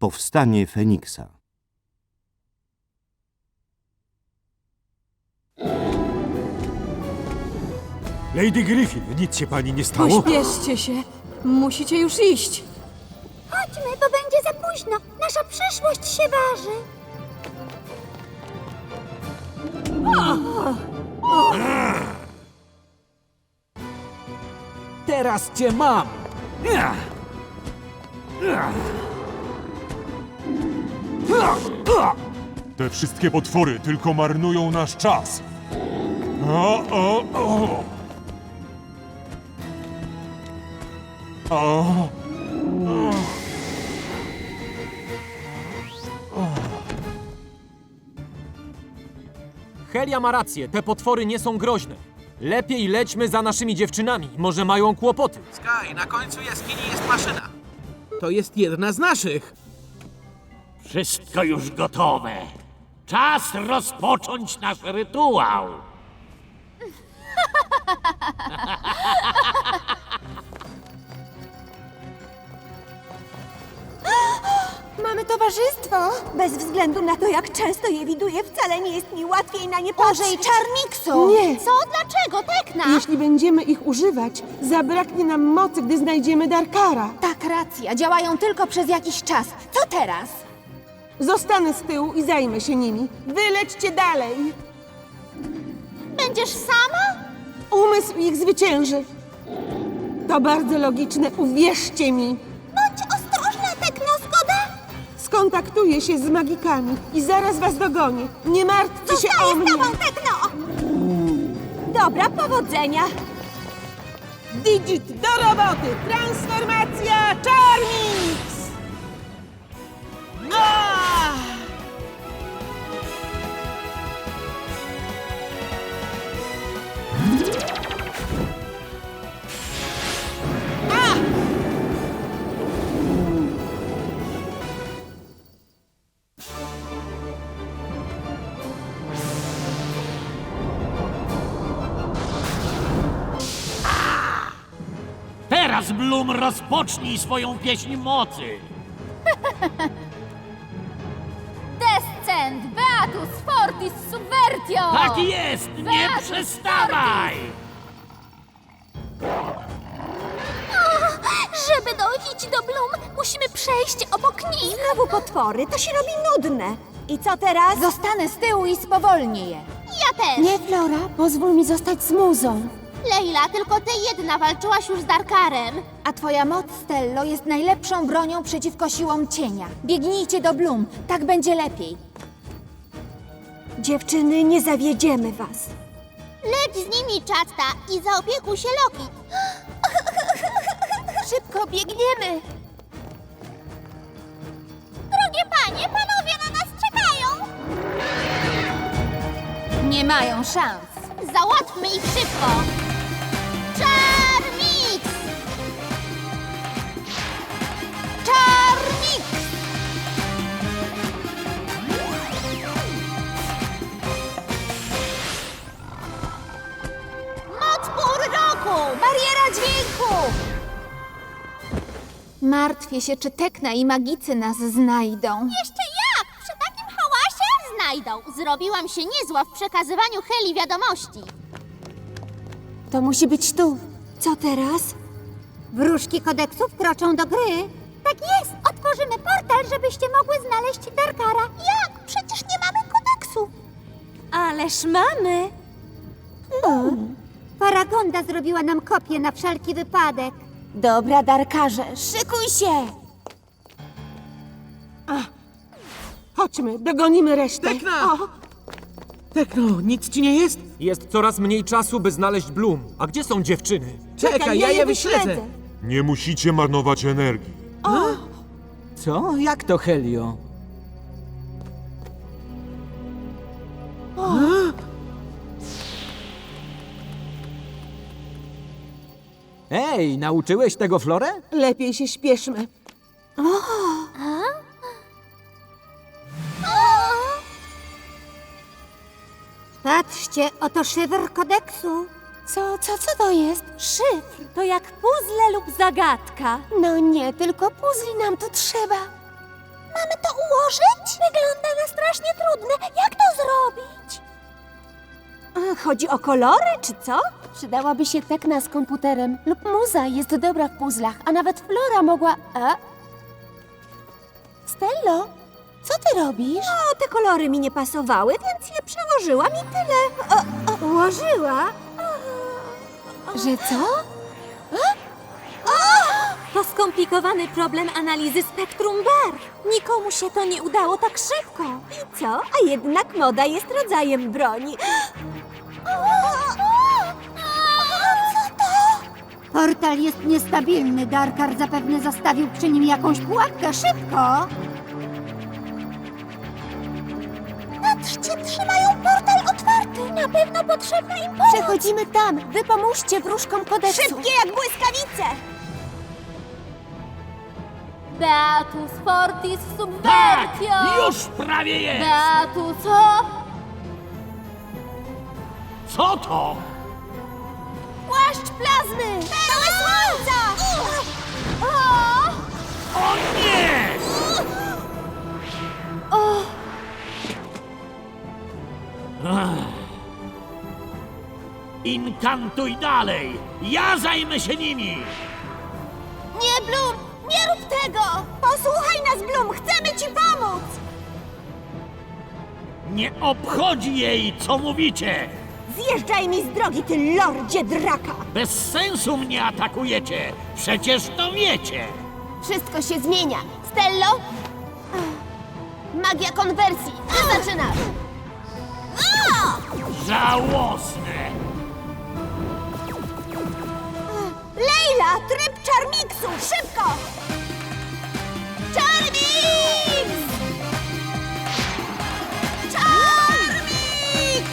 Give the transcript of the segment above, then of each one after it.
Powstanie Feniksa. Lady Griffin, nic się pani nie stało? Pośpieszcie się. Musicie już iść. Chodźmy, bo będzie za późno. Nasza przyszłość się waży. Teraz cię mam! Te wszystkie potwory tylko marnują nasz czas. O, o, o. O. Helia ma rację, te potwory nie są groźne. Lepiej lećmy za naszymi dziewczynami, może mają kłopoty. Sky, na końcu jaskini jest maszyna. To jest jedna z naszych. Wszystko już gotowe. Czas rozpocząć nasz rytuał. Mamy towarzystwo. Bez względu na to, jak często je widuję, wcale nie jest mi łatwiej na nie patrzeć. Użyj czarmiksu. Nie. Co? Dlaczego? Tekna. Jeśli będziemy ich używać, zabraknie nam mocy, gdy znajdziemy Darkara. Tak, racja. Działają tylko przez jakiś czas. Co teraz? Zostanę z tyłu i zajmę się nimi. Wylećcie dalej. Będziesz sama? Umysł ich zwycięży. To bardzo logiczne, uwierzcie mi. Bądź ostrożna, Tekno, zgoda? Skontaktuję się z magikami i zaraz was dogonię. Nie martwcie się o Zostaję mnie. z tobą, Tekno! Dobra, powodzenia. Digit do roboty! Transformacja rozpocznij swoją pieśń mocy. Descent, Beatus, Fortis, Subvertio! Tak jest, nie Beatus, przestawaj! Żeby dojść do Bloom, musimy przejść obok nich. Znowu potwory, to się robi nudne. I co teraz? Zostanę z tyłu i spowolnię je. Ja też. Nie, Flora, pozwól mi zostać z muzą. Leila, tylko ty jedna walczyłaś już z Darkarem. A twoja moc, Stello, jest najlepszą bronią przeciwko siłom cienia. Biegnijcie do Bloom, tak będzie lepiej. Dziewczyny, nie zawiedziemy was. Leć z nimi, Czatta, i zaopiekuj się Loki. Szybko biegniemy. Drogie panie, panowie na nas czekają. Nie mają szans. Załatwmy ich szybko. Czarmix! Czarnik! Moc pór roku! Bariera dźwięku! Martwię się, czy Tekna i magicy nas znajdą. Jeszcze jak? Przy takim hałasie? Znajdą. Zrobiłam się niezła w przekazywaniu Heli wiadomości. To musi być tu. Co teraz? Wróżki kodeksu wkroczą do gry. Tak jest. Otworzymy portal, żebyście mogły znaleźć Darkara. Jak? Przecież nie mamy kodeksu. Ależ mamy! Paragonda zrobiła nam kopię na wszelki wypadek. Dobra, Darkarze, szykuj się! Chodźmy, dogonimy resztę. Tekna! Tekno, nic ci nie jest? Jest coraz mniej czasu, by znaleźć Bloom. A gdzie są dziewczyny? Czekaj, ja je wyśledzę. Nie musicie marnować energii. Co? Jak to, Helio? Ej, nauczyłeś tego Florę? Lepiej się śpieszmy. Patrzcie, oto szywer kodeksu. Co, co, co to jest? Szyfr, to jak puzzle lub zagadka. No nie, tylko puzli nam tu trzeba. mamy to ułożyć? Wygląda na strasznie trudne. Jak to zrobić? Chodzi o kolory, czy co? Przydałaby się tekna z komputerem lub muza jest dobra w puzzlach, a nawet Flora mogła... A? Stello, co ty robisz? No, te kolory mi nie pasowały, więc je przełożyłam i tyle. O, o, ułożyła? Że co? To skomplikowany problem analizy spektrum barw. Nikomu się to nie udało tak szybko. I co? A jednak moda jest rodzajem broni. Portal jest niestabilny. Darkar zapewne zastawił przy nim jakąś pułapkę. Szybko! Na pewno potrzebna im pomoc. Przechodzimy tam. Wy pomóżcie wróżkom kodeksu. Szybkie jak błyskawice! Beatus fortis Tak! subvertio! Już prawie jest! Beatus co? Co to? Płaszcz plazmy! Pełen słońca! O nie! Ach. Inkantuj dalej! Ja zajmę się nimi! Nie, Blum! Nie rób tego! Posłuchaj nas, Blum! Chcemy ci pomóc! Nie obchodzi jej, co mówicie! Zjeżdżaj mi z drogi, ty lordzie draka! Bez sensu mnie atakujecie! Przecież to wiecie! Wszystko się zmienia. Stello? Magia konwersji. Ty zaczynasz. Żałosne! Lejla, tryb Charmixu! Szybko! Charmix! Charmix!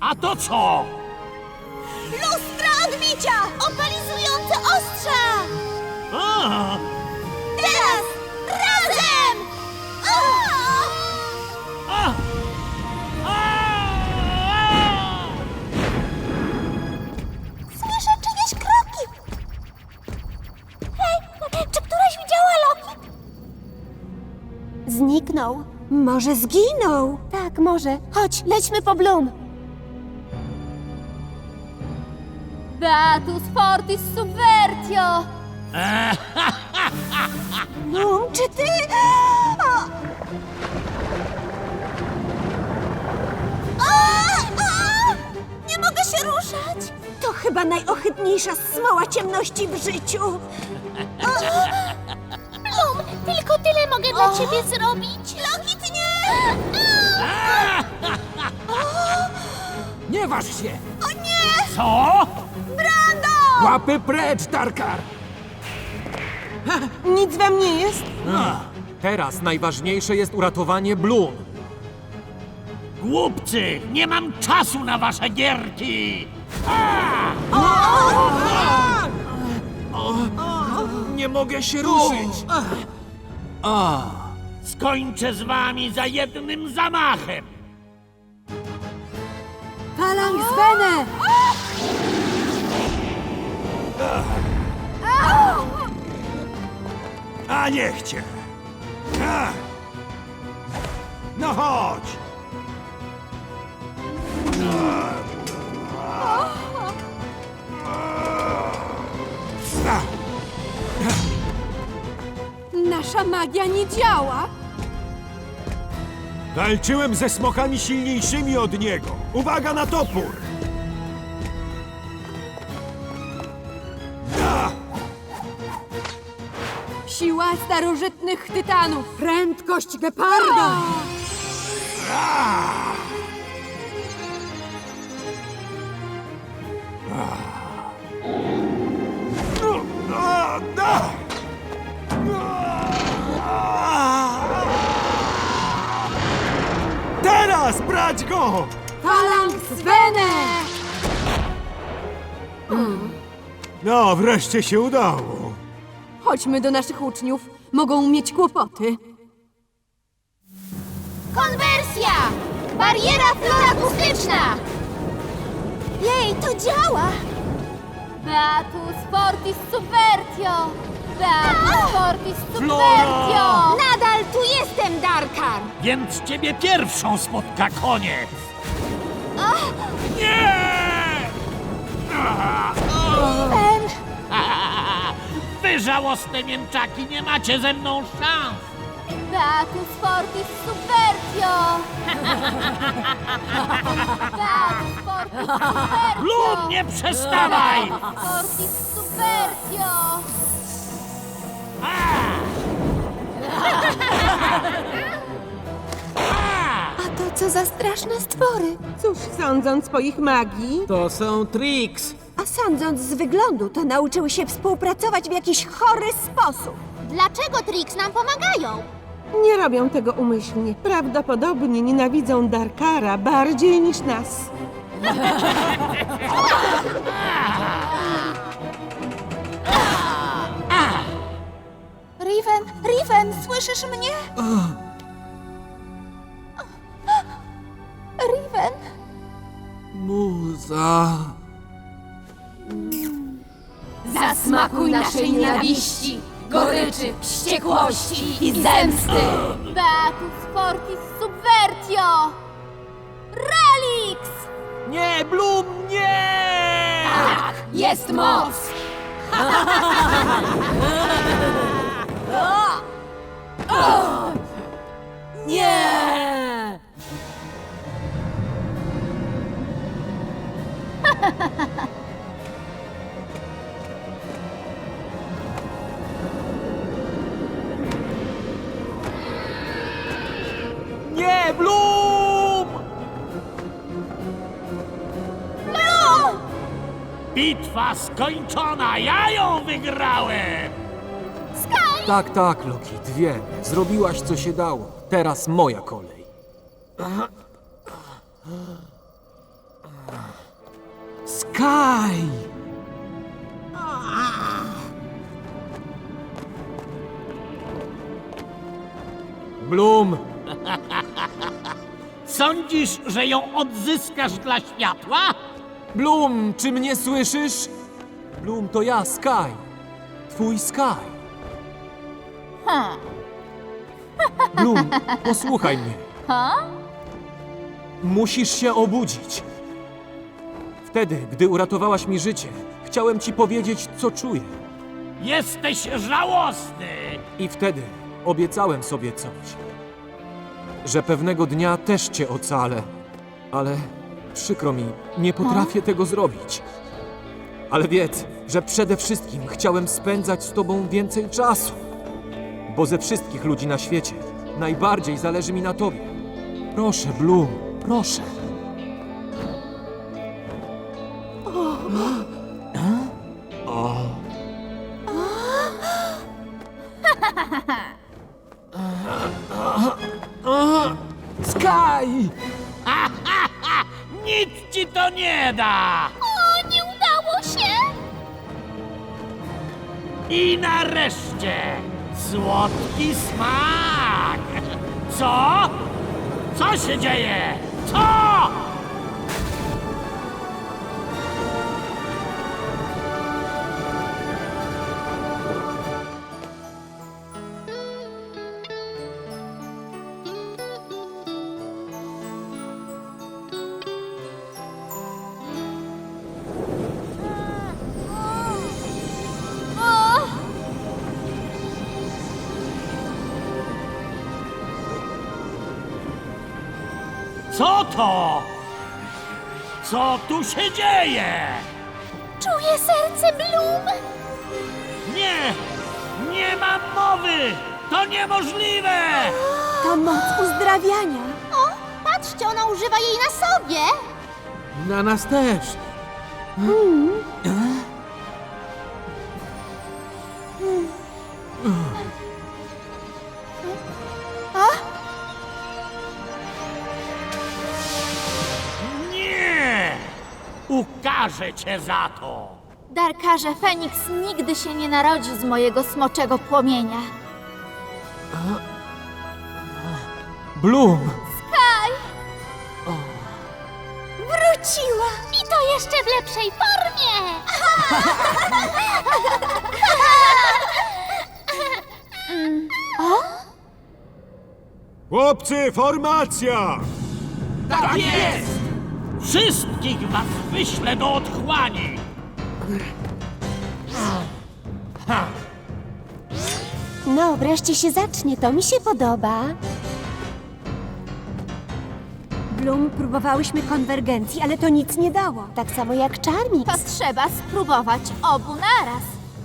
A to co? Lustra odbicia! Opalizujące ostrza! A, Teraz! Zniknął. Może zginął? Tak, może. Chodź, lećmy po Bloom. Beatus fortis subvertio! Blum, czy ty... O! O! O! Nie mogę się ruszać! To chyba najohydniejsza smoła ciemności w życiu. Tyle mogę dla ciebie zrobić. Loki, ty nie! Nie waż się! Co? Łapy precz, Darkar! Nic wam nie jest? Teraz najważniejsze jest uratowanie Bloom. Głupcy! Nie mam czasu na wasze gierki! Nie mogę się ruszyć! Skończę z wami za jednym zamachem! Phalanx Bene! A niech cię! A! No chodź! Nasza magia nie działa! Walczyłem ze smokami silniejszymi od niego. Uwaga na topór! Siła starożytnych tytanów! Prędkość geparda! A, da! Teraz brać go! Phalanx Bene! No, wreszcie się udało. Chodźmy do naszych uczniów. Mogą mieć kłopoty. Konwersja! Bariera florakustyczna! Jej, to działa! Beatus fortis subvertio! Beatus fortis subvertio! Nadal tu jestem, Darkar! Więc ciebie pierwszą spotka koniec! Ben! Wy żałosne mięczaki, nie macie ze mną szans! Beatus fortis subvertio! Beatus fortis subvertio! Lum, nie przestawaj! Fortis subvertio! A to co za straszne stwory? Cóż, sądząc po ich magii, To są Trix. a sądząc z wyglądu, to nauczyły się współpracować w jakiś chory sposób. Dlaczego Trix nam pomagają? Nie robią tego umyślnie. Prawdopodobnie nienawidzą Darkara bardziej niż nas. Riven, Riven, słyszysz mnie? Riven, Muza. Zasmakuj naszej nienawiści, goryczy, wściekłości i zemsty! Beatus fortis subvertio! Relix! Nie, Blum, nie! Tak, jest moc! Nie! Nie, Blum! Bitwa skończona, ja ją wygrałem! Tak, tak, Loki, wiem. Zrobiłaś co się dało. Teraz moja kolej. Sky! Bloom, Sądzisz, że ją odzyskasz dla światła? Bloom, czy mnie słyszysz? Bloom, to ja, Sky. Twój Sky. Bloom, posłuchaj mnie. Musisz się obudzić. Wtedy, gdy uratowałaś mi życie, chciałem ci powiedzieć, co czuję. Jesteś żałosny! I wtedy obiecałem sobie coś. Że pewnego dnia też cię ocalę. Ale przykro mi, nie potrafię tego zrobić. Ale wiedz, że przede wszystkim chciałem spędzać z tobą więcej czasu. Bo ze wszystkich ludzi na świecie najbardziej zależy mi na tobie. Proszę, Bloom, proszę. To? Co tu się dzieje? Czuję serce Bloom! Nie! Nie mam mowy! To niemożliwe! To moc uzdrawiania. O, patrzcie, ona używa jej na sobie! Na nas też. Nie! Ukażę cię za to! Darkarze, Feniks nigdy się nie narodzi z mojego smoczego płomienia. Bloom! Wróciła! I to jeszcze w lepszej formie! Chłopcy, formacja! Tak jest! Wszystkich was wyślę do otchłani! No, wreszcie się zacznie, to mi się podoba. Bloom, próbowałyśmy konwergencji, ale to nic nie dało. Tak samo jak Charmix. To trzeba spróbować obu naraz.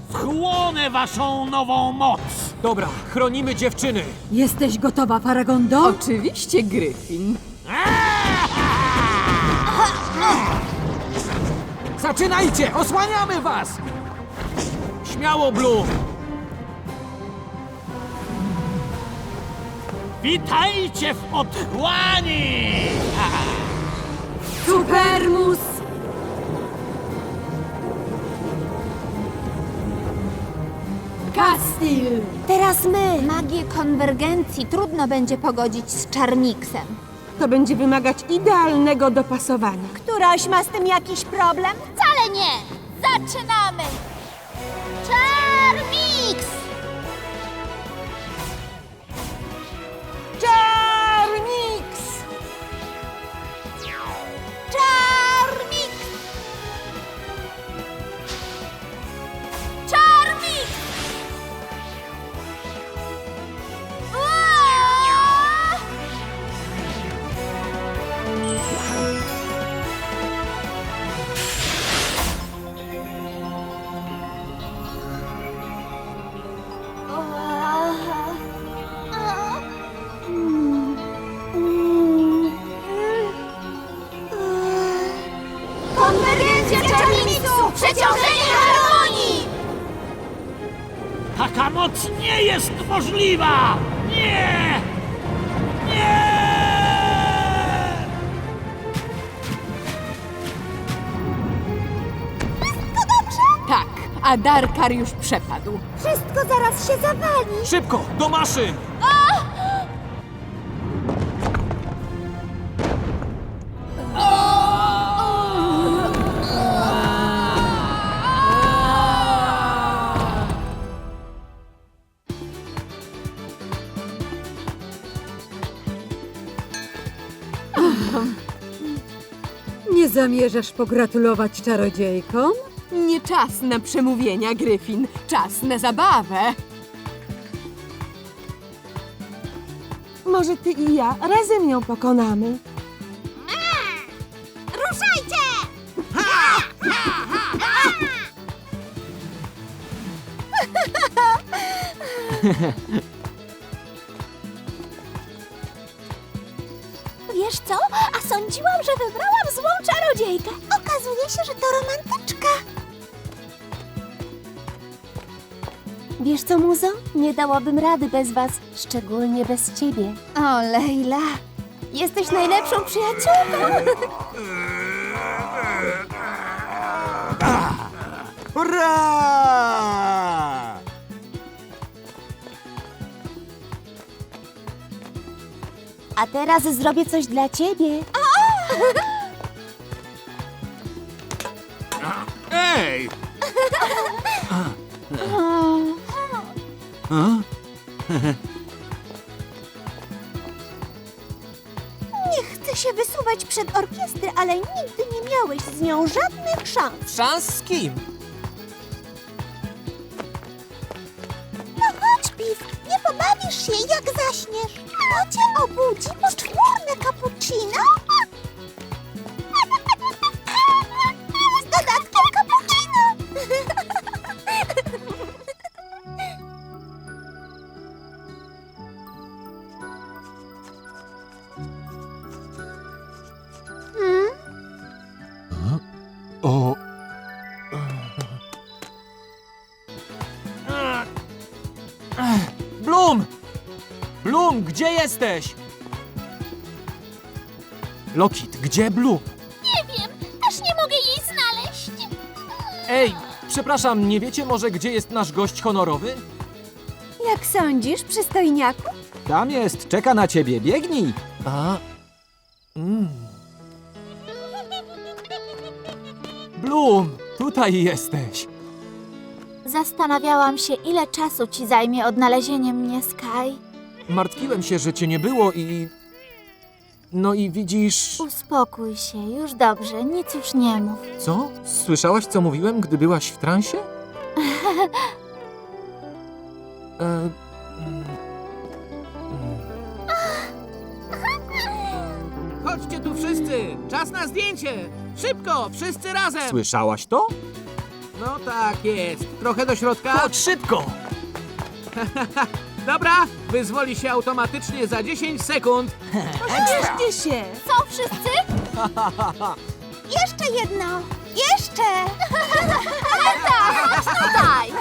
Wchłonę waszą nową moc! Dobra, chronimy dziewczyny. Jesteś gotowa, Faragondo? Oczywiście, Gryfin. Zaczynajcie! Osłaniamy was! Śmiało, Bloom! Witajcie w otchłani! Supermus! Kastil! Teraz my. Magię konwergencji trudno będzie pogodzić z Charmixem. To będzie wymagać idealnego dopasowania. Któraś ma z tym jakiś problem? Wcale nie! Zaczynamy! Taka moc nie jest możliwa! Nie! Nie! Tak, a Darkar już przepadł. Wszystko zaraz się zawali. Szybko, do maszyn! Zamierzasz pogratulować czarodziejkom? Nie czas na przemówienia, Gryfin. Czas na zabawę. Może ty i ja razem ją pokonamy. Ruszajcie! Wiesz co? A sądziłam, że wybrałam złą czarodziejkę. Okazuje się, że to romantyczka. Wiesz co, muzo? Nie dałabym rady bez was, szczególnie bez ciebie. O, Leila, jesteś najlepszą przyjaciółką. Hurra! A teraz zrobię coś dla ciebie. Nie chcę się wysuwać przed orkiestrę, ale nigdy nie miałeś z nią żadnych szans. Szans z kim? No chodź, Piw, nie pobawisz się, jak zaśniesz. To cię obudzi poczwórne cappuccino? Bloom, gdzie jesteś? Lokit, gdzie Bloom? Nie wiem, też nie mogę jej znaleźć. Ej, przepraszam, nie wiecie może, gdzie jest nasz gość honorowy? Jak sądzisz, przystojniaku? Tam jest, czeka na ciebie, biegnij! A? Mm. Bloom, tutaj jesteś. Zastanawiałam się, ile czasu ci zajmie odnalezienie mnie, Sky. Martwiłem się, że cię nie było i... No i widzisz... Uspokój się, już dobrze, nic już nie mów. Co? Słyszałaś, co mówiłem, gdy byłaś w transie? E, Chodźcie tu wszyscy! Czas na zdjęcie! Szybko, wszyscy razem! słyszałaś to? No tak jest. Trochę do środka. Chodź szybko! Dobra, wyzwoli się automatycznie za 10 sekund. Cieszcie się! Co wszyscy? Jeszcze jedno! Jeszcze! Tutaj!